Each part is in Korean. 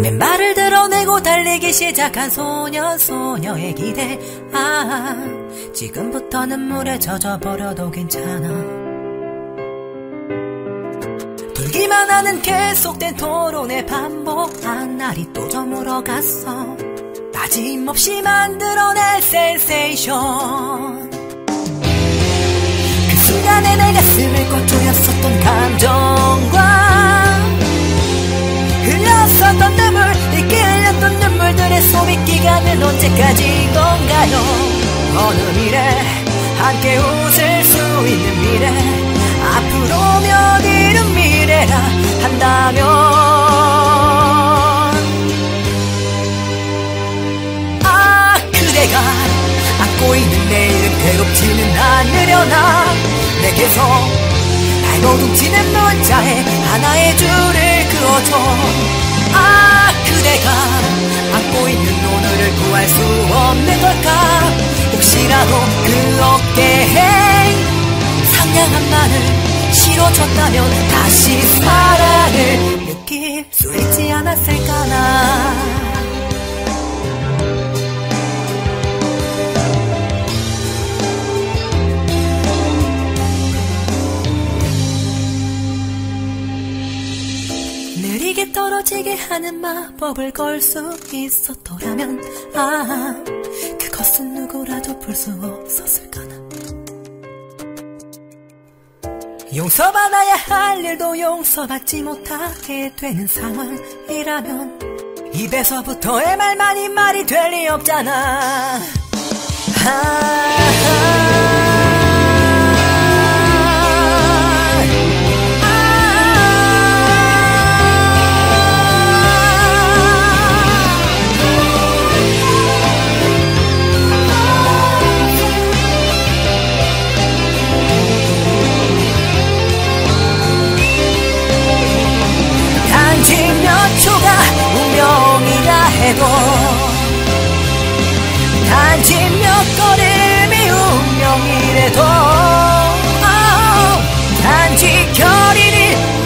맨발을 드러내고 달리기 시작한 소녀 소녀의 기대. 아 지금부터는 물에 젖어버려도 괜찮아. 돌기만 하는 계속된 토론의 반복 한 날이 또 저물어 갔어. 빠짐없이 만들어낼 센세이션. 그 순간에 내 가슴을 꽉 조였었던 감정 눈물 이렇게 흘렸던 눈물들의 소비 기간은 언제까지 건가요? 어느 미래 함께 웃을 수 있는 미래. 앞으로면 이른 미래라 한다면. 아 그대가 안고 있는 내일은 괴롭지는 않으려나. 내게서 발버둥치는 문자에 하나의 줄을 그어줘 아 그대가 안고 있는 오늘을 구할 수 없는 걸까? 혹시라도 그 어깨에 상냥한 말을 실어줬다면 다시 사랑을 느낄 수 있지 않았을까나 느리게 떨어지게 하는 마법을 걸 수 있었더라면 아 그것은 누구라도 볼수 없었을까나 용서받아야 할 일도 용서받지 못하게 되는 상황이라면 입에서부터의 말만이 말이 될 리 없잖아 아,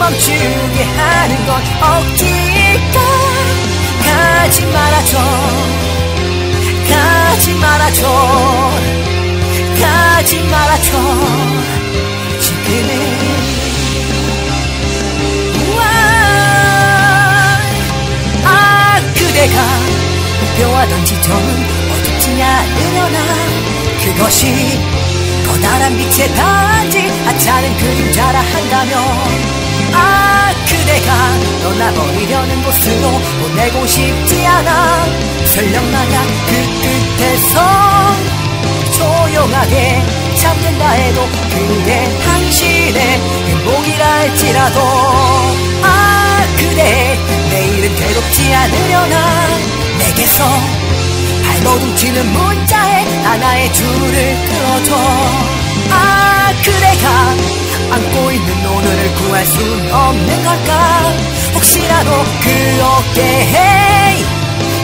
멈추게 하는 건 억지일까? 가지 말아줘. 가지 말아줘. 가지 말아줘. 지금은 우와, 아 그대가 목표하던 지점은 어둡지 않으려나. 그것이 커다란 빛의 단지 하찮은 그림자라 한다면 아 그대가 떠나버리려는 곳으로 보내고 싶지 않아. 설령 만약 그 끝에서. 조용하게 잠든다 해도 그게 당신의 행복이라 할지라도. 아 그대 내일은 괴롭지 않으려나. 내게서 발버둥치는 문자에 하나의 줄을 그어줘 오늘을 구할 순 없는 걸까? 혹시라도 그 어깨에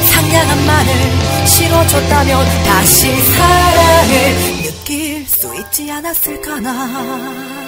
상냥한 말을 실어줬다면 다시 사랑을 느낄 수 있지 않았을까나